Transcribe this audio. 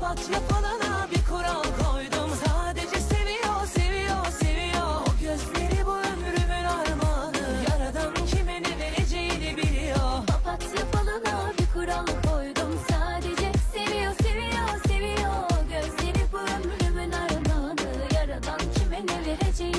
kapat yapılana bir kural koydum. Sadece seviyor seviyor seviyor. O gözleri bu ömrümün armağanı. Yaradan kime ne vereceğini biliyor. Kapat yapılana bir kural koydum. Sadece seviyor seviyor seviyor. O gözleri bu ömrümün armağanı. Yaradan kime ne vereceğini